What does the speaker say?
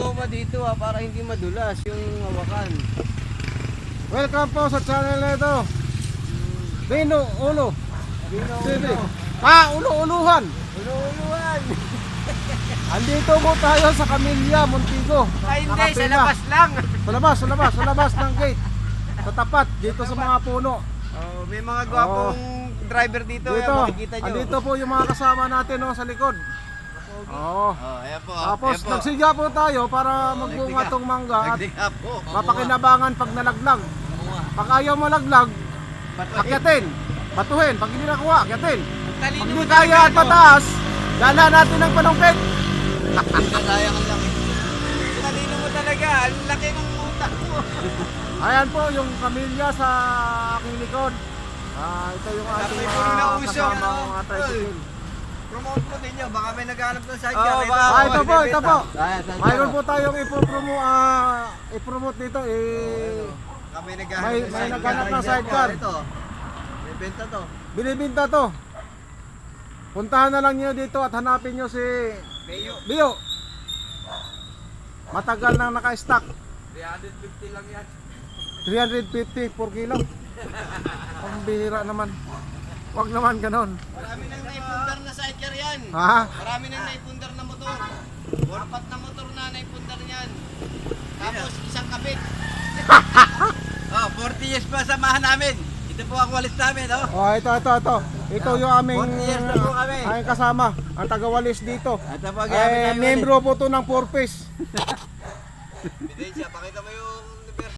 goma dito ah, para hindi madulas yung hawakan. Welcome po sa channel na ito. Bino Ulo. Bino ulo. Ah, ulo-uluhan. Ulo-uluhan. Andito po tayo sa Camilla, Montigo. Ay hindi, sa labas lang. Sa labas, sa labas, sa labas ng gate. Sa tapat, dito sa mga puno. Oh, may mga gwapong driver dito, Dito, yan, makikita nyo. andito po yung mga kasama natin no, sa likod. Oo. Oh, ayan po. Tapos ayan po. nagsiga po tayo para magbunga Nagsiga. tong mangga at Nagdiga po. mapakinabangan pag nalaglag. Pag ayaw malaglag, akyatin. Batuhin. Pag hindi nakuha, akyatin. Pag Talino hindi mo kaya at pataas, dala natin ng panungkit. Sayang lang. Talino mo talaga, ang laki ng utak mo. Ayan po yung kamilya sa aking likod. Ah, ito yung ating Sabi ko mga na uso, kasamang ano? mga tricycle. Promote mo din yun, baka may naghanap ng side Oo, baka- Ah, ito po, ito po. Ayan. Mayroon po tayong ipopromo, ah, ipromote dito. Eh, Baka may naghanap May- ng may side naghanap car. ng sidecar. Ito, may benta to. binibinta to. Puntahan na lang nyo dito at hanapin nyo si Mayo. Bio. Matagal nang naka-stock. 350 lang yan. 350 per kilo. Ang bihira naman. Wag naman ganon. Marami nang naipundar na sidecar yan. Ha? Marami nang naipundar na motor. Apat na motor na naipundar niyan. Tapos isang kabit. oh, 40 years pa samahan namin. Ito po ang walis namin, oh. Oh, ito, ito, ito. Ito yung aming, 40 years na po kami. aming kasama. Ang tagawalis dito. At ang Eh, membro po to ng 4 piece. Ebidensya, pakita mo yung